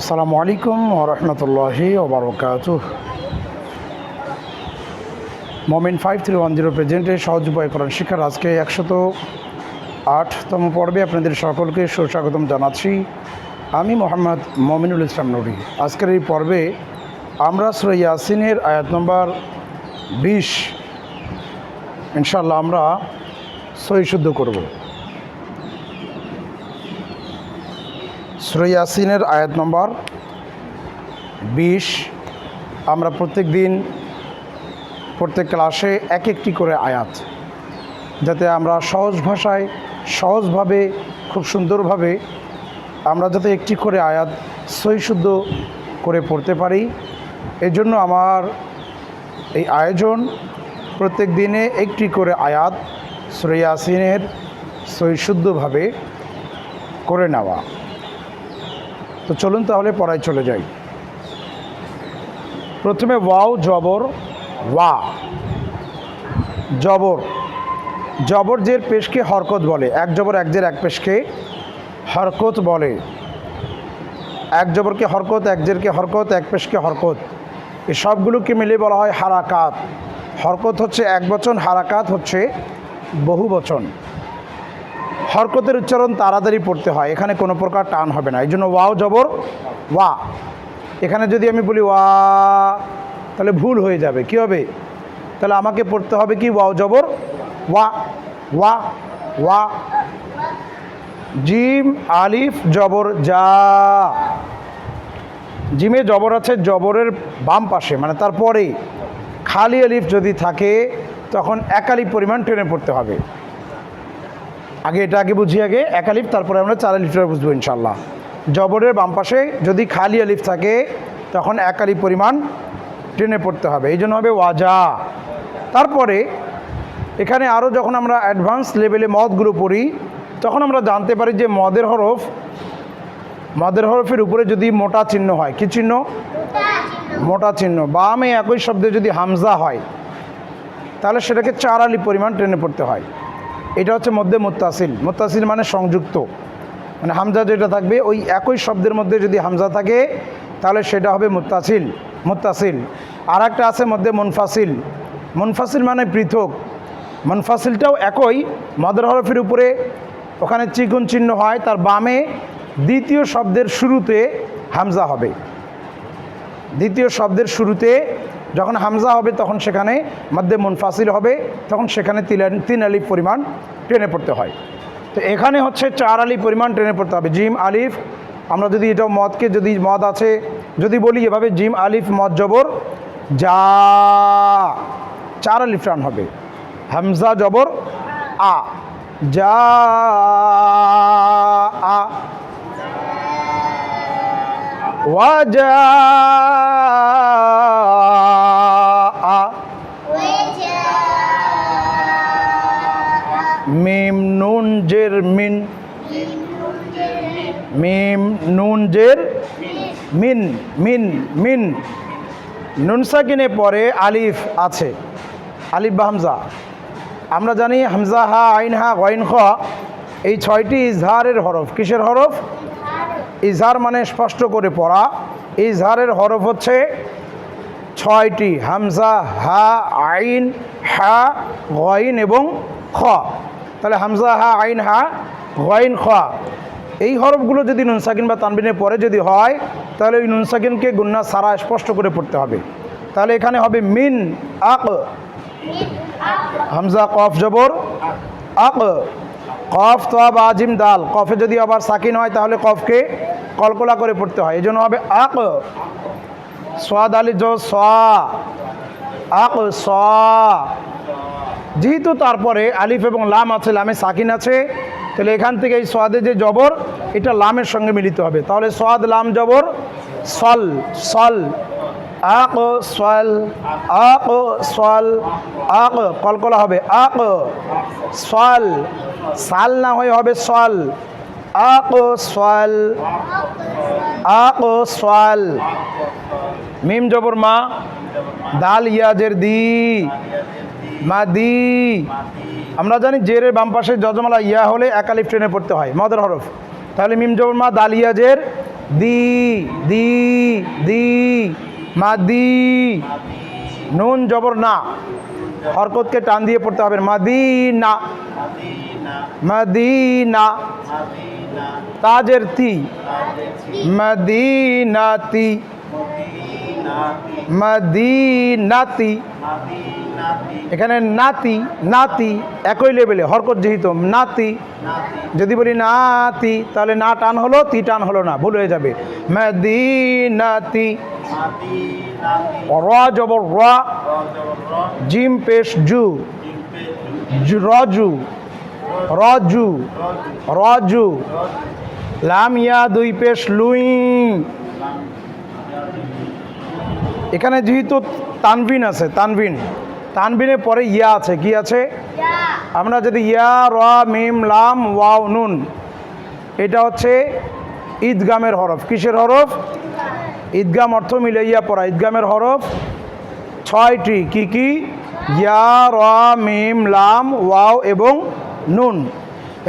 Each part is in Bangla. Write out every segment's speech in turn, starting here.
আসসালামু আলাইকুম ওরহমতুল্লাহি ওবরকাত Momen five three one zero প্রেজেন্টে সহজ উপায় করেন শিক্ষার আজকে একশত আটতম পর্বে আপনাদের সকলকে সুস্বাগতম জানাচ্ছি। আমি মোহাম্মদ মমিনুল ইসলাম নুরি। আজকের এই পর্বে আমরা সুরা ইয়াসিনের আয়াত নম্বর বিশ ইনশাল্লাহ আমরা সই শুদ্ধ করব। সুরা ইয়াসিনের আয়াত নম্বর বিশ। আমরা প্রত্যেক দিন প্রত্যেক ক্লাসে এক একটি করে আয়াত, যাতে আমরা সহজ ভাষায়, সহজভাবে, খুব সুন্দরভাবে আমরা যাতে একটি করে আয়াত সহিশুদ্ধ করে পড়তে পারি। এই জন্য আমার এই আয়োজন, প্রত্যেক দিনে একটি করে আয়াত সুরিয়াসিনের সহিশুদ্ধভাবে করে নেওয়া। তো চলুন তাহলে পড়ায় চলে যাই। প্রথমে ওয়াও, জবর, ওয়া। জবর। জবর জের পেশকে হরকত বলে, এক জবর এক জের এক পেশকে হরকত বলে। এক জবরকে হরকত এক জেরকে হরকত, এক পেশকে হরকত। এই সবগুলোকে মিলে বলা হয় হারাকাত। হরকত হচ্ছে এক বচন, হারাকাত হচ্ছে বহু বচন। হরকতের উচ্চারণ তাড়াতাড়ি পড়তে হয়। এখানে কোনো প্রকার টান হবে না। এই জন্য ওয়াও, জবর, ওয়া। এখানে যদি আমি বলি ওয়া, তাহলে ভুল হয়ে যাবে। কি হবে? তাহলে আমাকে পড়তে হবে কি? ওয়াও, জবর, ওয়া ওয়া ওয়া। জিম, আলিফ, জবর যা জিমে জবর আছে, জবরের বাম পাশে মানে তারপরে। খালি আলিফ যদি থাকে, তখন একালিফ পরিমাণ টেনে পড়তে হবে। আগে এটা আগে বুঝি আগে, এক আলিফ, তারপরে আমরা চার আলিফটা বুঝব ইনশাল্লাহ জবরের বাম পাশে যদি খালি আলিফ থাকে, তখন এক আলিফ পরিমাণ টেনে পড়তে হবে। এই জন্য হবে ওয়াজা। তারপরে এখানে আরও যখন আমরা অ্যাডভান্স লেভেলে মদগুলো পড়ি, তখন আমরা জানতে পারি যে মদের হরফ, মদের হরফের উপরে যদি মোটা চিহ্ন হয়, কি চিহ্ন? মোটা চিহ্ন। বামে একই শব্দে যদি হামজা হয়, তাহলে সেটাকে চার আলি পরিমাণ টেনে পড়তে হয়। এটা হচ্ছে মধ্যে মোত্তাসিল। মোত্তাসিল মানে সংযুক্ত। মানে হামজা যেটা থাকবে, ওই একই শব্দের মধ্যে যদি হামজা থাকে, তাহলে সেটা হবে মুত্তাসিল। মুত্তাসিল। আর একটা আছে মধ্যে মুনফাসিল। মুনফাসিল মানে পৃথক। মুনফাসিলটাও একই, মদর হরফের উপরে ওখানে চিকুন চিহ্ন হয়, তার বামে দ্বিতীয় শব্দের শুরুতে হামজা হবে। দ্বিতীয় শব্দের শুরুতে যখন হামজা হবে তখন সেখানে মধ্যে মুনফাসিল হবে, তখন সেখানে তিন তিন আলিফ পরিমাণ টেনে পড়তে হয়। তো এখানে হচ্ছে চার আলিফ পরিমাণ টেনে পড়তে হবে, জিম, আলিফ। আমরা যদি এটা মদকে যদি মদ আছে, যদি বলি এভাবে জিম, আলিফ, মদ, জবর, যা, চার আলিফ টান হবে। হামজা, জবর, আ, যা, আ ওয়াজা মিন মিন মিন। নুনসাকিনে পরে আলিফ আছে। আলিফ বা হামজা। আমরা জানি হামজা, হা, আইন, হা গইন খ। এই ছয়টি ইজহারের হরফ। কিসের হরফ? ইজহার মানে স্পষ্ট করে পড়া। ইজহারের হরফ হচ্ছে ছয়টি। হামজা, হা, আইন, হা গইন এবং খ। তাহলে হামজা, হা, আইন, হা গইন খ। এই হরফগুলো যদি নুন, সাকিন বা তানবিনের পরে যদি হয়, তাহলে ওই নুন, সাকিনকে গুন্না সারা স্পষ্ট করে পড়তে হবে। তাহলে এখানে হবে মিন, আক। হামজা, কফ, জবর। আক। কফ তো বা আজিম, দাল। কফে যদি আবার সাকিন হয়, তাহলে কফকে কলকলা করে পড়তে হয়। এই জন্য হবে আক। সোয়াদ আলী জ আক, স। যেহেতু তারপরে আলিফ এবং লাম আছে, লামে সাকিন আছে, তাহলে এখান থেকে এই সোয়াদে যে জবর এটা লামের সঙ্গে মিলিত হবে। তাহলে সোয়াদ লাম জবর সল সল, আক সল আক সল, আক, কলকলা হবে আক, সল, সাল না হয়ে হবে সল, আক সল আক, সল। মিম জবর মা, দাল, ইয়াজের দি, মা দি। আমরা জানি জেরের বাম পাশে যজমালা ইয়া হলে একালিফ ট্রেনে পড়তে হয়, মদের হরফ। তাহলে মিম জবর মা দালিয়াজের দি দি দি, মা দি, নুন জবর না, হরকতকে টান দিয়ে পড়তে হবে মাদিনা মাদিনা তাজের তি মদিনাতি মদিনাতি। এখানে নাতি নাতি একই লেভেলে হরকত যেহেতু নাতি। যদি বলি নাতি তাহলে না টান হলো তি টান হলো না ভুল হয়ে যাবে। মদিনাতি। র জবর র। জিম পেশ জু। জু- রজু রজু রজু লাম ইয়া দুই পেশ লুই। এখানে যেহেতু তানভিন আছে তানভিন। তানভিনের পরে ইয়া আছে কি আছে? আমরা যদি ইয়া র মিম লাম ওয়াও নুন এটা হচ্ছে ঈদগামের হরফ। কিসের হরফ? ঈদগাম। অর্থ মিলে ইয়া পড়া। ঈদগামের হরফ ছয়টি কি কি? ইয়া র মিম লাম ওয়াও এবং নুন।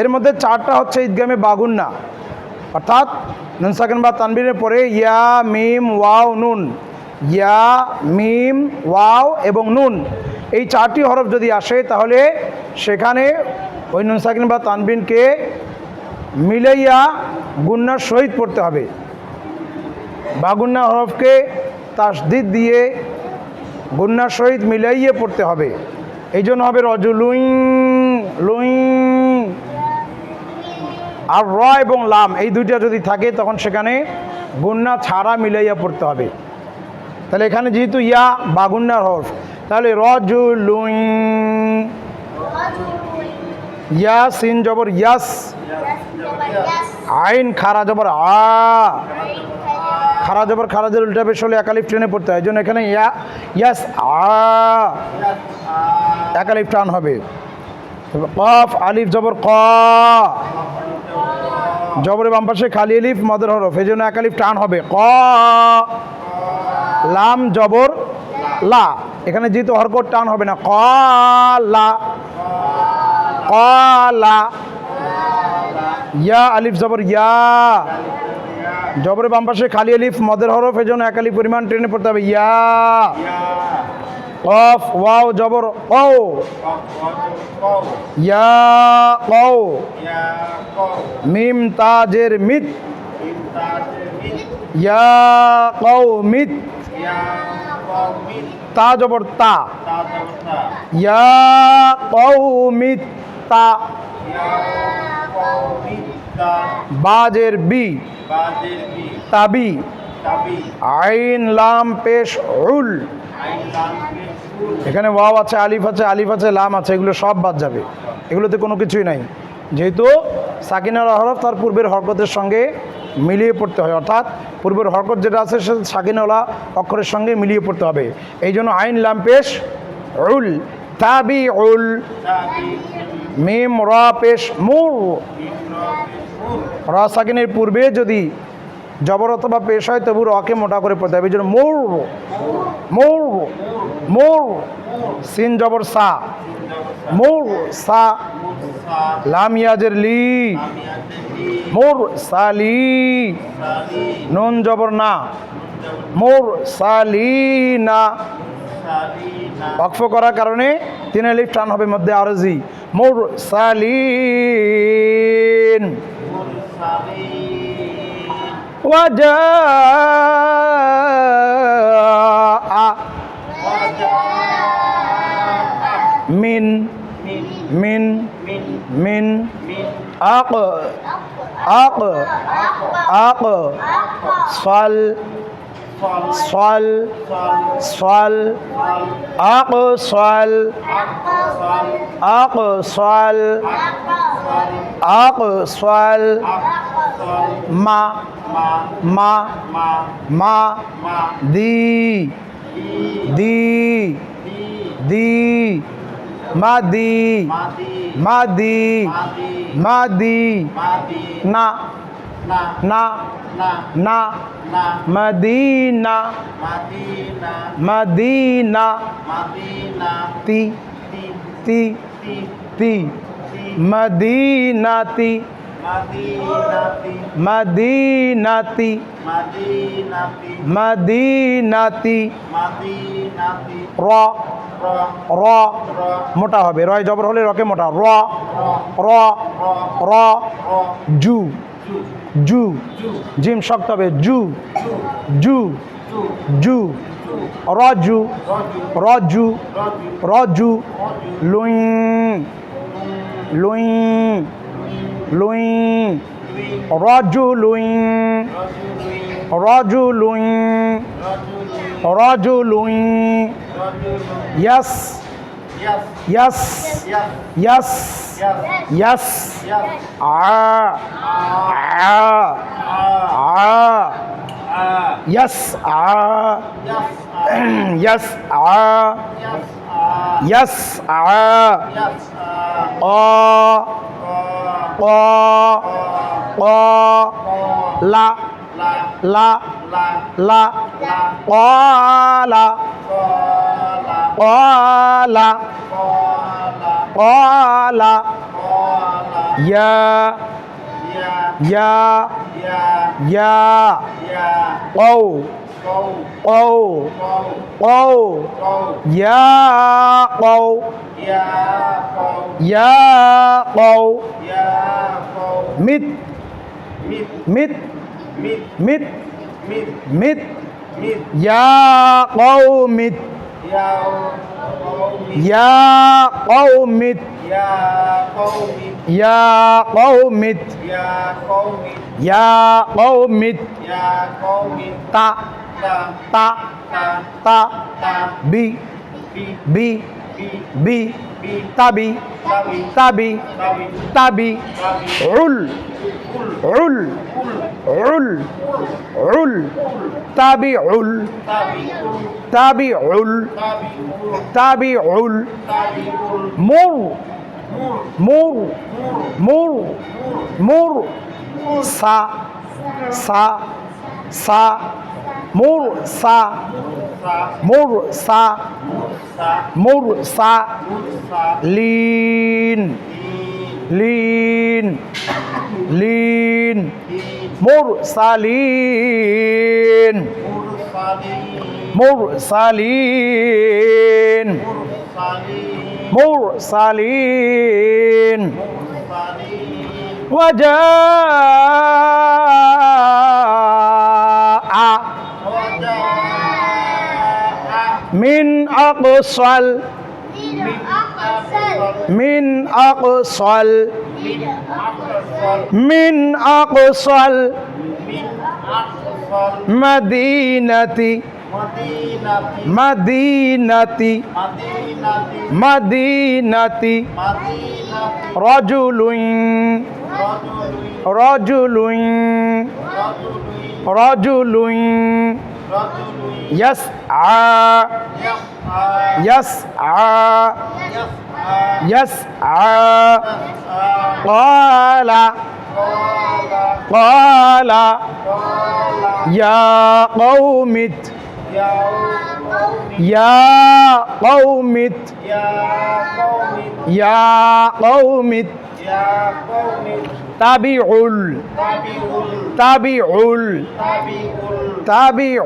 এর মধ্যে চারটা হচ্ছে ঈদগামে বাগুন্না। অর্থাৎ নুন সাকেন বা তানবিনের পরে ইয়া মিম ওয়াও নুন। ইয়া, মিম, ওয়াও এবং নুন। এই চারটি হরফ যদি আসে, তাহলে সেখানে ওই নুন সাকিন বা তানবিনকে মিলাইয়া গুন্নার সহিত পড়তে হবে। বাগুন্না হরফকে তাসদিদ দিয়ে গুন্নার সহিত মিলাইয়ে পড়তে হবে। এই জন্য হবে রজ লুই লুই। আর র এবং লাম, এই দুইটা যদি থাকে, তখন সেখানে গুন্না ছাড়া মিলাইয়া পড়তে হবে। তাহলে এখানে যেহেতু ইয়া বাগুন্নার হরফ, তাহলে রজু লুই ইয়া জবর ইয়াস। আইন খারা জবর আ। খারা জবর খারাজের উল্টা পেশ হলে একালিফ ট্রেনে পড়তে হয় জন্য এখানে ইয়া, ইয়াস আ। টান হবে। কফ, আলিফ জবর ক। জবরের বাম পাশে খালি আলিফ, মদের হরফ এই জন্য একালিফ টান হবে। ক। লাম জবর, লা। এখানে যেহেতু হরকত টান হবে না ক লা ক লা ইয়া আলিফ জবর, ইয়া। জবরের বাম পাশে খালি আলিফ, মদের হরফ এই জন্য একালি পরিমাণ ট্রেনে পড়তে হবে, ইয়া। কফ, ওয়াও, জবর ও ইয়া, কও। মিম, তাজের মিত। ইয়া, কও, মিত। তা জবর তা। ইয়া কও মিত তা। বাজের বি। তাবি। আইন লাম পেশ উল। এখানে ওয়াও আছে আলিফ আছে আলিফ আছে লাম আছে এগুলো সব বাদ যাবে। এগুলোতে কোনো কিছুই নাই। যেহেতু সাকিনার হরফ তার পূর্বের হরকতের সঙ্গে মিলিয়ে পড়তে হয়। অর্থাৎ পূর্বের হরকত যেটা আছে সেটা সাকিনওয়ালা অক্ষরের সঙ্গে মিলিয়ে পড়তে হবে। এই জন্য আইন লাম পেশ উল তাবি উল মিম র পেশ মুর। র সাকিনের পূর্বে যদি জবর অথবা পেশ হয়, তবু রকে মোটা করে পড়তে হবে। এই জন্য মোর মোর মোর। সিন জবর সা, মোর সা। লাম ইয়াজের লি। মোর সালি নুন জবর না। মোর সালি না অক্ফ করার কারণে তিন আলিফ টান হবে মধ্যে আরজি। মোর সালি মিন। মিন। মিন। আক আক আক, সল সল সল, আক সল আক সল আক, সল, মা মা মা, দি দি দি मादी मादी मादी, ना ना ना, मदीना मदीना, ती ती ती, मदीना ती मदीनाती मदीनाती मदीनाती र র, মোটা হবে। রয় জবর হলে রকে মোটা। র র র, জু জু, জিম শক্ত হবে। জু জু জু, রজু রজু রজু, লুই লুই লুই, রজু লুই রজু লুই রজু, লুই எஸ் எஸ் எஸ் எஸ் ஆ ஆ ஆ எஸ் ஆ எஸ் ஆ எஸ் ஆ ஆ ஆ ஆ லா லா லா லா லா قال قال يا يا يا قو قو قو يا قو يا قو مت مت مت مت مت يا قوم يا قوم يا قوم يا قوم تا تا تا بي بي بي طبي طبي طبي عل عل عل عل تابع تابع عل مر مر مر مر سا سا سا মোর সা মোর সা মোর সা, লিন লিন লিন, মোর সালিন মোর সালিন মোর সালিন وجاء মিন আকসল। মিন আকসল। মিন আকসল। মদিনতি। মদিনতি। মদিনতি। রজুলুইন রজুলুইন রজুলুইন يسعى يسعى يسعى قال قال يا قوم يا قوم يا قوم تابعوا تابعوا تابع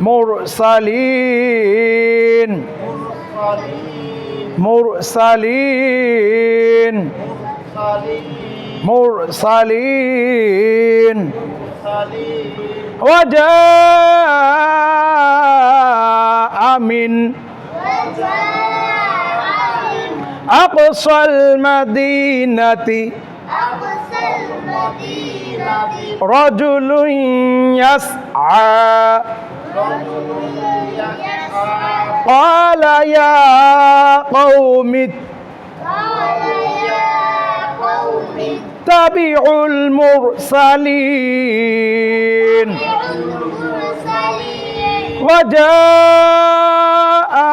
المرسلين مرسلين. مرسلين. وجاء من أقصى المدينة رجل يسعى. قال يا قوم اتبعوا المرسلين. وجاء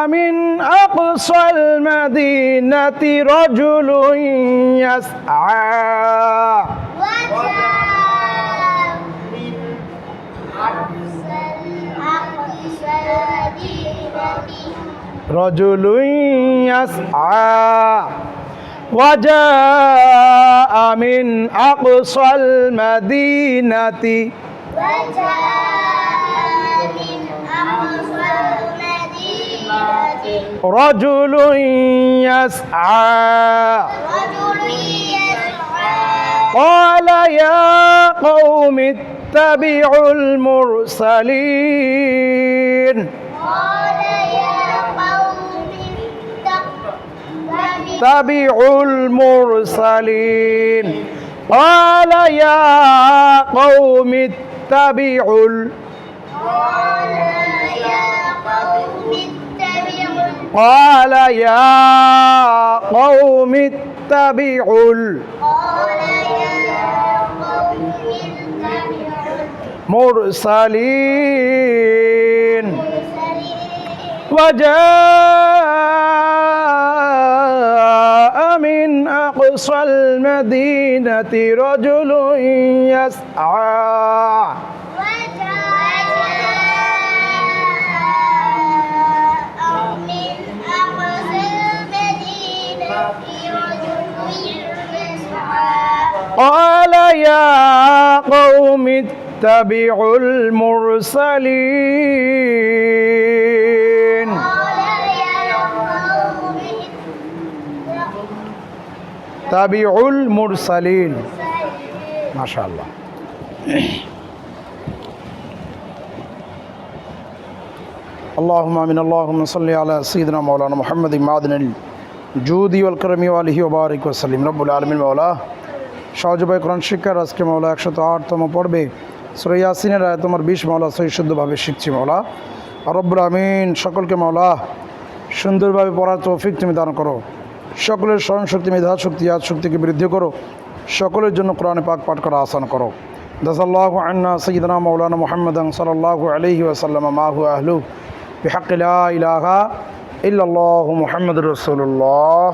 من أقصى المدينة رجل يسعى. وجاء رجل يسعى وجاء من أقصى المدينة. وجاء من أقصى المدينة رجل يسعى. رجل يسعى قال يا قوم اتبعوا المرسلين. قال تبع المرسلين. قال يا قوم اتبعوا قال يا قوم اتبعوا قال يا قوم اتبعوا مرسلين. وجاء من أقصى المدينة رجل يسعى. قال يا قوم اتبعوا المرسلين. تبعوا المرسلين اتبعوا ما شاء الله اللهم امين اللهم صل على سيدنا مولانا محمد معدن الجود والكرم واله وبارك وسلم رب العالمين مولا সহজভাবে কোরআন শিক্ষার আজকে মাওলা একশত আটতম পর্বে সুরা ইয়াসিনের আয় তোমার বিশ মাওলা সহি শুদ্ধভাবে শিখছি মাওলা আর রব্বুল আমিন সকলকে মাওলা সুন্দরভাবে পড়ার তৌফিক তুমি দান করো সকলের স্মরণ শক্তি মেধা শক্তি আজ শক্তিকে বৃদ্ধি করো। সকলের জন্য কোরআনে পাক পাঠ করা আসান করো। দাসাল্লাহ আন্না সঈদনা মৌলানা মোহাম্মদ সাল্লাহ আলহি ওসাল্লাম মাহু আহলু বিহাক ইলাহা ইল্লাল্লাহু মোহাম্মদ রাসূলুল্লাহ।